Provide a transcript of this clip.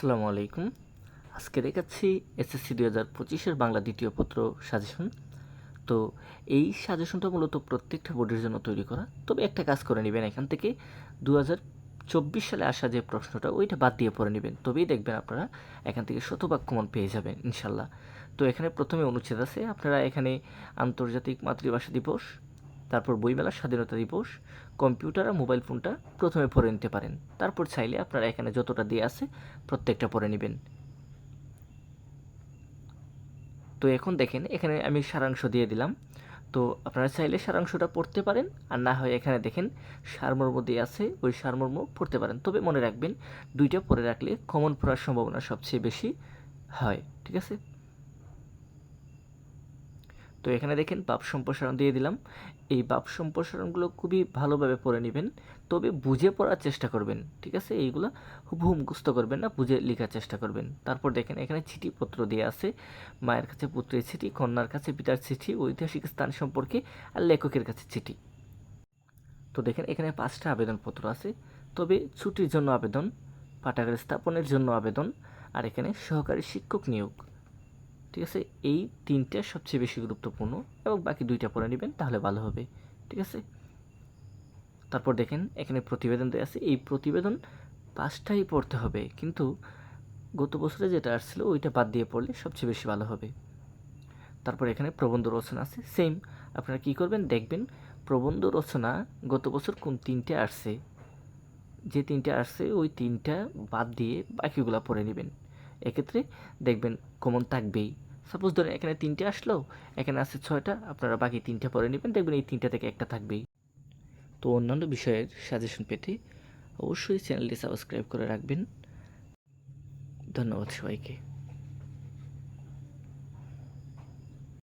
আসসালামু আলাইকুম। আজকে দেখাচ্ছি এসএসসি দুই হাজার পঁচিশের বাংলা দ্বিতীয় পত্র সাজেশন তো এই সাজেশনটা মূলত প্রত্যেকটা বোর্ডের জন্য তৈরি করা। তবে একটা কাজ করে নেবেন এখান থেকে। দু হাজার চব্বিশ সালে আসা যে প্রশ্নটা, ওইটা বাদ দিয়ে পড়ে নেবেন। তবেই দেখবেন আপনারা এখান থেকে শতভাগ কমন পেয়ে যাবেন, ইনশাল্লাহ। তো এখানে প্রথমে অনুচ্ছেদ আছে। আপনারা এখানে আন্তর্জাতিক মাতৃভাষা দিবস তারপর বইমেলা স্বাধীনতা দিবস, কম্পিউটার আর মোবাইল ফোনটা প্রথমে পড়ে নিতে পারেন। তারপর চাইলে আপনারা এখানে যতটা দিয়ে আছে প্রত্যেকটা পড়ে নেবেন। তো এখন দেখেন, এখানে আমি সারাংশ দিয়ে দিলাম। তো আপনারা চাইলে সারাংশটা পড়তে পারেন, আর না হয় এখানে দেখেন সারমর্ম দিয়ে আছে, ওই সারমর্ম পড়তে পারেন। তবে মনে রাখবেন, দুইটা পরে রাখলে কমন পড়ার সম্ভাবনা সবচেয়ে বেশি হয়, ঠিক আছে? তো এখানে দেখেন বাপ সম্প্রসারণ দিয়ে দিলাম। এই বাপ সম্প্রসারণগুলো খুবই ভালোভাবে পড়ে নেবেন, তবে বুঝে পড়ার চেষ্টা করবেন, ঠিক আছে? এইগুলো হুবহু মুখস্থ করবেন না, বুঝে লেখার চেষ্টা করবেন। তারপর দেখেন এখানে চিঠিপত্র দিয়ে আছে, মায়ের কাছে পুত্রের চিঠি, কন্যার কাছে পিতার চিঠি, ঐতিহাসিক স্থান সম্পর্কে আর লেখকের কাছে চিঠি। তো দেখেন এখানে পাঁচটা আবেদনপত্র আছে, তবে ছুটির জন্য আবেদন, পাঠাগার স্থাপনের জন্য আবেদন, আর এখানে সহকারী শিক্ষক নিয়োগ। ঠিক আছে? এই তিনটা সবচেয়ে বেশি গুরুত্বপূর্ণ এবং বাকি দুইটা পড়ে নেবেন, তাহলে ভালো হবে। ঠিক আছে? তারপর দেখেন, এখানে প্রতিবেদন দেওয়া আছে। এই প্রতিবেদন পাঁচটাই পড়তে হবে, কিন্তু গত বছরে যেটা আসছিল, ওইটা বাদ দিয়ে পড়লে সবচেয়ে বেশি ভালো হবে। তারপর এখানে প্রবন্ধ রচনা আছে সেম আপনারা কি করবেন? দেখবেন, প্রবন্ধ রচনা গত বছর কোন তিনটে আসছে? যে তিনটে আসছে, ওই তিনটা বাদ দিয়ে বাকিগুলো পড়ে নেবেন। এক্ষেত্রে দেখবেন কমন থাকবেই। সাপোজ ধরেন এখানে তিনটে আসলো, এখানে আছে ছয়টা, আপনারা বাকি তিনটে পরে নেবেন, দেখবেন এই তিনটা থেকে একটা থাকবেই। তো অন্যান্য বিষয়ের সাজেশন পেতে অবশ্যই চ্যানেলটি সাবস্ক্রাইব করে রাখবেন। ধন্যবাদ সবাইকে।